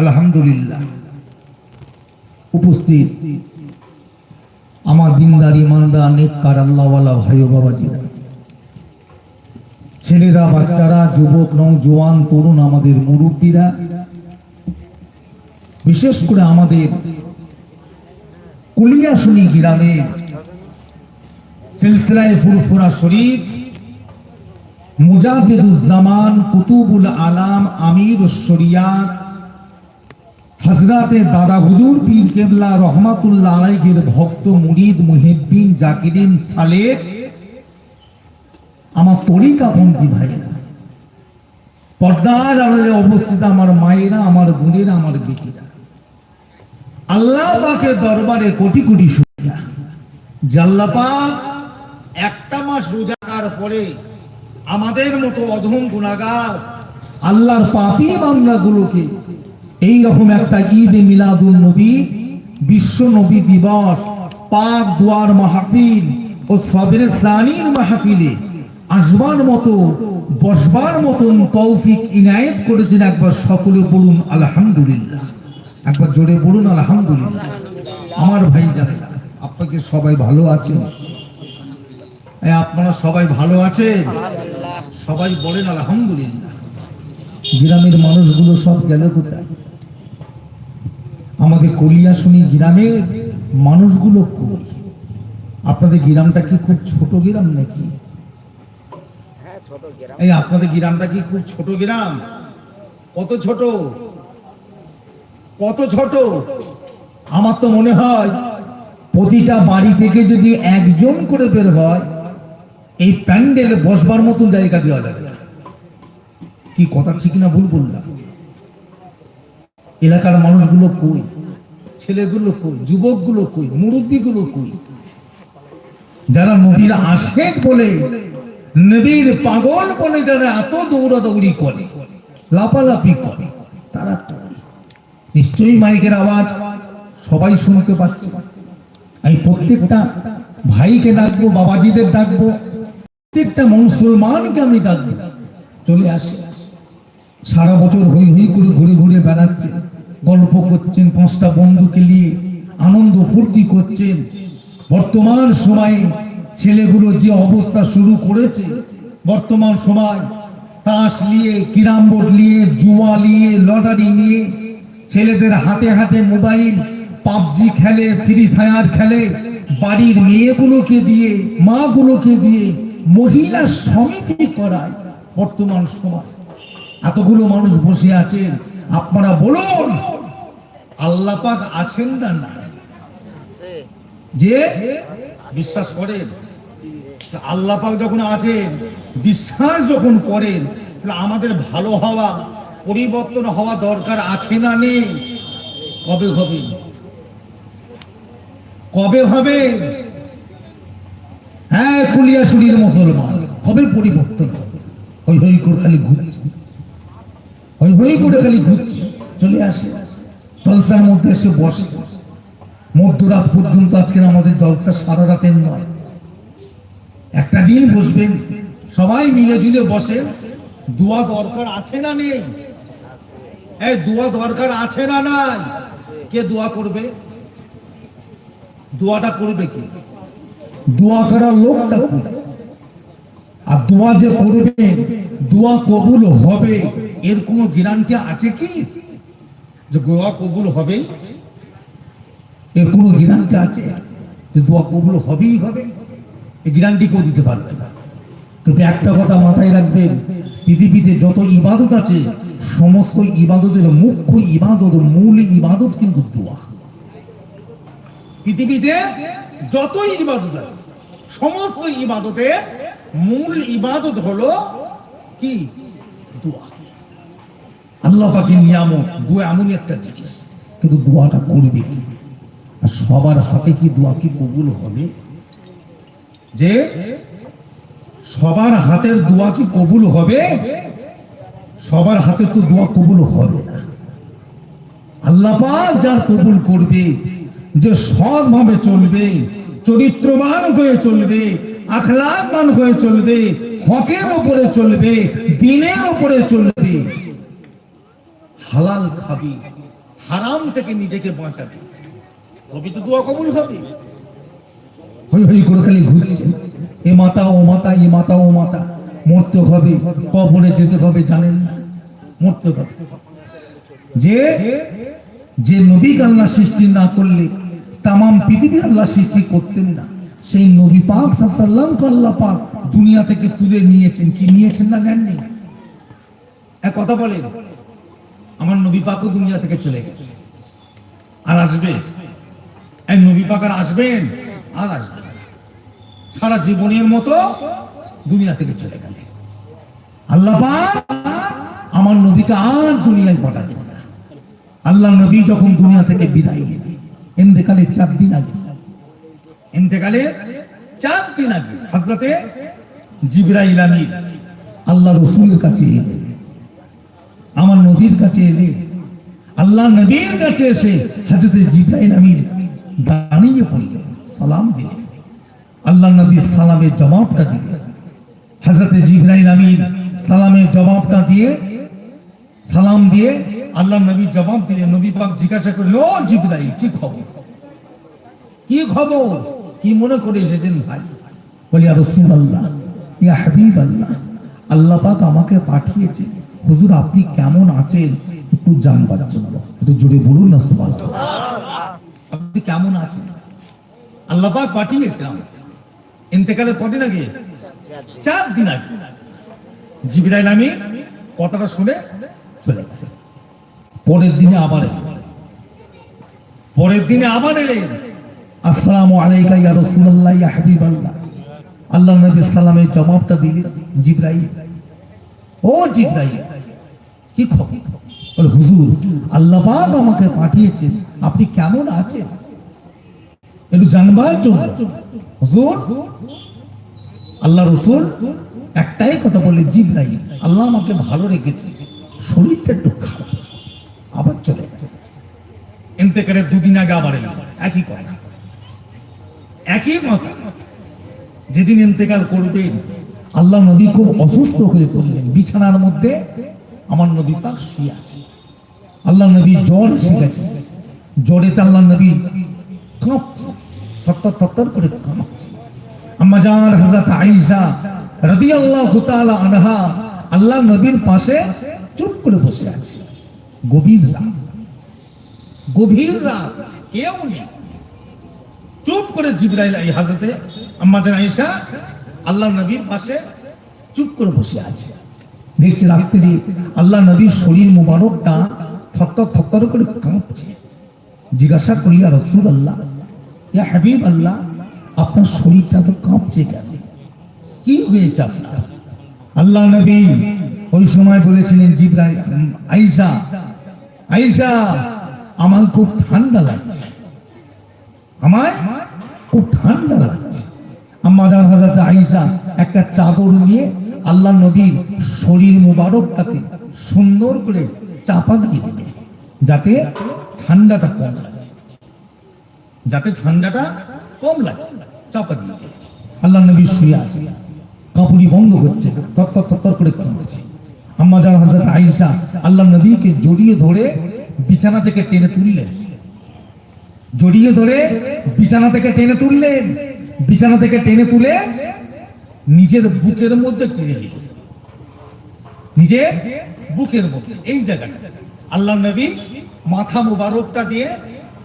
আলহামদুলিল্লাহ। উপস্থিত আমার দিনদার, ইমানদার, নেককার, আল্লাহওয়ালা ভাই ও বাবাজিরা। ছেলেরা, বাচ্চারা, যুবক, নৌ জোয়ান তরুণ, আমাদের মুরব্বীরা, বিশেষ করে আমাদের কুলিয়াশুনি গ্রামের সিলসিলায় ফুরফুরা শরীফ, মুজাহিদুজ্জামান কুতুবুল আলাম আমির শরিয়াত হজরতে দাদা হুজুর পীর কেবলা রহমাতুল্লাহ আলাইহির ভক্ত মুরিদ মুহিদ্দিন জাকিরিন সালেক আমার তরিকা পন্থী ভাইরা পর্দার আড়ালে অবস্থিত আমার মায়েরা, আমার বোনেরা, আমার বেটিরা, আল্লাহ পাকের দরবারে কোটি কোটি শুকরিয়া। জাল্লা পাক একটা মাস রোজাকার পরে আমাদের মতো অধম গুণাগার আল্লাহর পাপি বান্দাগুলোকে এই রকম একটা ঈদ এ মিলাদুল নবী, বিশ্ব নবী দিবস, পাক দুয়ার মাহফিল ও সবের সানির মাহফিলে আসবার মতো, বসবার মতন তৌফিক ইনায়েত করেছেন একবার সকলে বলুন আলহামদুলিল্লাহ। একবার জোরে বলুন আলহামদুলিল্লাহ। আমার ভাই জানেন আপনাকে সবাই ভালো আছেন? আপনারা সবাই ভালো আছেন? সবাই বলেন আলহামদুলিল্লাহ। গ্রামের মানুষগুলো সব গেল কোথায়? আমাদের কলিয়াশুনি গ্রামের মানুষগুলো কই? আপনাদের গ্রামটা কি খুব ছোট গ্রাম নাকি? হ্যাঁ এই আপনাদের গ্রামটা কি খুব ছোট গ্রাম? কত ছোট? কত ছোট? আমার তো মনে হয় প্রতিটা বাড়ি থেকে যদি একজন করে বের হয় এই প্যান্ডেল বসবার মতো জায়গা দেওয়া যাবে। কি কথা ঠিক না ভুল বললাম? এলাকার মানুষগুলো কই? ছেলেগুলো কই? যুবকগুলো কই? মুরব্বীগুলো কই? যারা নবীর আশেক বলে, নবীর পাগল বলে যারা এত দৌড়াদৌড়ি করে, লাপালাপি করে, তারা নিশ্চয়ই মাইকের আওয়াজ সবাই শুনতে পাচ্ছে। আমি প্রত্যেকটা ভাইকে ডাকবো, বাবাজিদের ডাকবো, প্রত্যেকটা মুসলমানকে আমি ডাকবো। চলে আসে। সারা বছর হই হই করে ঘুরে ঘুরে বেড়াচ্ছে। গল্প করছেন পাঁচটা বন্ধুকে নিয়ে, আনন্দ ফুর্তি করছেন। বর্তমান সময়ে ছেলেগুলো যে অবস্থা শুরু করেছে, বর্তমান সময় তাস নিয়ে কিরাম বোর্ড নিয়ে, জুয়া নিয়ে, লটারি নিয়ে, ছেলেদের হাতে হাতে মোবাইল, পাবজি খেলে, ফ্রি ফায়ার খেলে, বাড়ির মেয়েগুলোকে দিয়ে, মাগুলোকে দিয়ে মহিলা সমিতি করায় বর্তমান সময়। এতগুলো মানুষ বসে আছেন আপনারা বলুন আল্লাহ পাক আছেন না না যে বিশ্বাস করেন আল্লাহ পাক যখন আছেন বিশ্বাস যখন করেন তাহলে আমাদের ভালো হওয়া পরিবর্তন হওয়া দরকার আছে না নেই? কবে হবে? কবে হবে? হ্যাঁ কুলিয়া কুলিয়াশুলির মুসলমান কবে পরিবর্তন হবে? হই হই করে খালি ঘুরছে। হই হই করে খালি ঘুরছে, চলে আসে। জলসার মধ্যে এসে বসে। মধ্যরাত পর্যন্ত আজকের আমাদের জলসা সারা রাতের নয়। একটা দিন বসবেন সবাই মিলে জুলে বসে, দোয়া দরকার আছে না নেই? এই দোয়া দরকার আছে না নাই? কে দোয়া করবে? দোয়াটা করবে কি? দোয়া করার লোকটা করবে আর দোয়া যে করবেন, দোয়া কবুল হবে। এর কোনো গ্যারান্টি আছে কি? যে দোয়া কবুল হবেই এর কোনো গ্যারান্টি আছে? যে দোয়া কবুল হবেই হবে। এই গ্যারান্টি কেউ দিতে পারবে না। কিন্তু একটা কথা মাথায় রাখবেন, পৃথিবীতে যত ইবাদত আছে, সমস্ত ইবাদতের মুখ্য ইবাদত, মূল ইবাদত কিন্তু দোয়া। পৃথিবীতে যত ইবাদত আছে, সমস্ত ইবাদতের মূল ইবাদত হলো কি? দোয়া। আল্লাহ নিয়ামক দোয়া এমনই একটা জিনিস, কিন্তু দোয়াটা করবে কি আর সবার হাতে কি দোয়া কি কবুল হবে? যে সবার হাতের দোয়া কি কবুল হবে? সবার হাতে তো দোয়া কবুল হবে না। যার কবুল করবে, যে সৎভাবে চলবে, চরিত্রবান হয়ে চলবে আখলাকবান হয়ে চলবে, হকের উপরে চলবে, দিনের উপরে চলবে। হালাল খাবি, হারাম থেকে নিজেকে বাঁচাবে। তবে তো দোয়া কবুল হবে। হই হই করে খালি ঘুরছেন এ মাতা ও মাতা, এ মাতা ও মাতা, মরতে হবে, কবরে যেতে হবে, জানেন না? মরতে হবে। যে যে নবীকে আল্লাহ সৃষ্টি না করলে, তামাম পৃথিবী আল্লাহ সৃষ্টি করতেন না। সেই নবী পাক সাল্লাম আল্লাহ পাক দুনিয়া থেকে তুলে নিয়েছেন। কি নিয়েছেন না নেননি? এক কথা বলেন, আমার নবী পাকও দুনিয়া থেকে চলে গেছে। আর আসবে? এই নবী পাক আর আসবেন? আর আসবেন সারা জীবনের মতো দুনিয়া থেকে চলে গেলে আল্লাহ পাক আমার নবীকে আর দুনিয়ায় পাঠাবেন না। আল্লাহ নবী যখন দুনিয়া থেকে বিদায় নেবে এতেকালে চার দিন আগে এতেকালে চার দিন আগে হাজরাতে জিবরাইল আমিন আল্লাহ রসুলের কাছে এলেন আমার নবীর কাছে এলে। আল্লাহ নবীর কাছে এসে হাজরতে জিব্রাইল আমির দাঁড়িয়ে পড়লেন সালাম দিলেন। আল্লাহ নবী সালামের জবাবটা দিলেন। হাজরতে জিব্রাইল আমিন সালামের জবাবটা দিয়ে, সালাম দিয়ে আল্লাহ নবী জবাব দিলেন। নবী পাক জিজ্ঞাসা করলেন, ও জিব্রাইল, কি খবর? কি খবর? কি মনে করে এসেছেন ভাই? বলি রসুল আল্লাহ ইয়া হাবিব আল্লাহ আল্লাহ পাক আমাকে পাঠিয়েছে। হুজুর, আপনি কেমন আছেন? একটু জানবার জন্য। একটু জুড়ে বলুন না, সুবহানাল্লাহ। আপনি কেমন আছেন? আল্লাহ পাক পাঠিয়েছে আমাকে। ইন্তেকালের কদিন আগে? চার দিন আগে। জিবরাইল আমি কথাটা শুনে চলে গেল পরের দিনে আবার পরের দিনে আবার এলেন। আসসালামু আলাইকা ইয়া রাসূলুল্লাহ, ইয়া হাবিবাল্লাহ। আল্লাহ নবী সাল্লামের জবাবটা দিলেন ও কি খবর? হুজুর, আল্লাহ পাক আমাকে পাঠিয়েছেন, আপনি কেমন আছেন? একটু জানবার জন্য। হুজুর, আল্লাহ রসুল একটাই কথা বলে জিবরাইল, আল্লাহ আমাকে ভালো রেখেছে, শরীরটা একটু খারাপ। আবার চলে গেছে এতেকারের দুদিন আগে আবার একই কথা। একই কথা। যেদিন ইন্তেকাল করবেন আল্লাহ নবী খুব অসুস্থ হয়ে পড়লেন। বিছানার মধ্যে আমার নবী পাক শুয়ে আছে। আল্লাহ নবী জ্বর এসে গেছে। জ্বরেতে আল্লাহ নবী কাঁপছে। থরথর থরথর করে কাঁপছে। আম্মা জান, হযরত আয়েশা রাদিয়াল্লাহু তাআলা আনহা আল্লাহ নবীর পাশে চুপ করে বসে আছে। গভীর রাত। গভীর রাত। কেউ নেই। চুপ করে জিবরাইল এই হাজরতে আম্মা জান আয়েশা আল্লাহ নবীর পাশে চুপ করে বসে আছে। দেখছে রাত্রি আল্লাহ নবীর শরীর মুবারকটা থরথর থরথর করে কাঁপছে। জিজ্ঞাসা করি আর রসুল আল্লাহ ইয়া হাবিব আল্লাহ আপনার শরীরটা তো কাঁপছে কেন? কি হয়েছে আপনার? আল্লাহ নবী ওই সময় বলেছিলেন জিব্রাই আইসা আইসা আমার খুব ঠান্ডা লাগছে। একটা চাদর নিয়ে আল্লাহ নবীর শরীর সুন্দর করে চাপা দিয়ে দিবে, যাতে ঠান্ডাটা কম লাগে। যাতে ঠান্ডাটা কম লাগে, চাপা দিয়ে দিবে। আল্লাহ শুয়ে আছে কাপুরি বন্ধ হচ্ছে তত্তর করে কাঁপছে। আম্মাজান হাজরত আইসা আল্লাহ নবীকে জড়িয়ে ধরে বিছানা থেকে টেনে তুললেন। জড়িয়ে ধরে বিছানা থেকে টেনে তুললেন। বিছানা থেকে টেনে তুলে নিজের বুকের মধ্যে টেনে দিলেন নিজের বুকের মধ্যে, এই জায়গাটা। আল্লাহ নবী মাথা মুবারকটা দিয়ে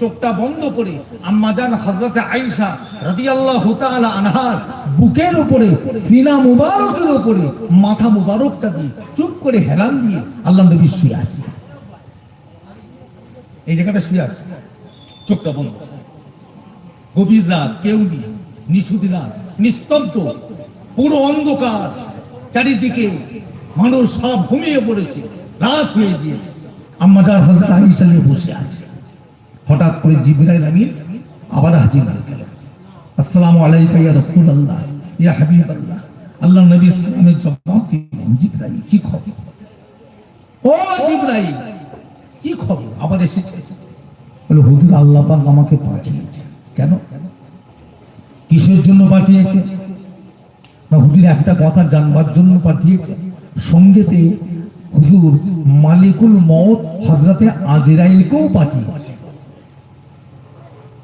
চোখটা বন্ধ করে আম্মাজান রাদিয়াল্লাহু তাআলা আনহার বুকের উপরে, সিনা মুবারকের উপরে মাথা মুবারকটা দিয়ে চুপ করে হেলান দিয়ে আল্লাহ নবী শুয়ে আছে। এই জায়গাটা শুয়ে আছে। চোখটা বন্ধ। গভীর রাত, কেউ নেই নিশুতি রাত, নিস্তব্ধ, পুরো অন্ধকার। চারিদিকে মানুষ সব ঘুমিয়ে পড়েছে, রাত হয়ে গিয়েছে। আম্মাজার নিয়ে বসে আছে। হঠাৎ করে আবার হাজির হয়ে গেল। আসসালামু আলাইকা ইয়া রাসূলুল্লাহ, ইয়া হাবিবাল্লাহ। আল্লাহ নবী সাল্লামের জবাব দিলেন, জিবরাইল, কি খবর? ও জিবরাইল, কি খবর? আবার এসেছে। বলে, হুজুর, আল্লাহ পাক আমাকে পাঠিয়েছে। কেন? কিসের জন্য পাঠিয়েছে? না, হুজুর, একটা কথা জানবার জন্য পাঠিয়েছে। সঙ্গেতে হুজুর মালিকুল মত হজরতে আজরাইলকেও পাঠিয়েছে।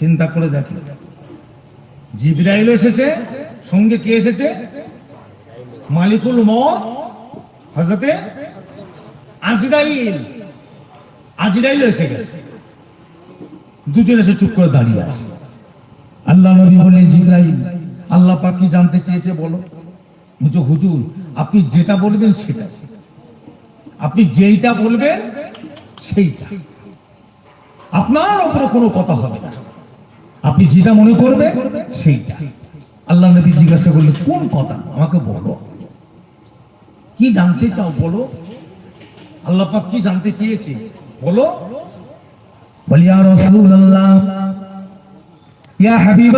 চিন্তা করে দেখো জিব্রাইল এসেছে, সঙ্গে কে এসেছে? মালিকুল মত হজরতে আজরাইল। আজরাইল এসে গেছে। দুজন এসে চুপ করে দাঁড়িয়ে আছে। আল্লাহ নবী বললেন, জিব্রাইল, আল্লাহ পাক জানতে চেয়েছে বলো? বুঝো হুজুর, আপনি যেটা বলবেন সেটা। আপনি যেইটা বলবেন সেইটা। আপনার উপরে কোনো কথা হবে না। আপনি যেটা মনে করবেন সেইটা। আল্লাহ নবী জিজ্ঞাসা করলেন, কোন কথা? আমাকে বলো। কি জানতে চাও বলো? আল্লাহ পাক কি জানতে চেয়েছে? বলো। বলিয়া রসুল্লাহ ইয়া হাবিব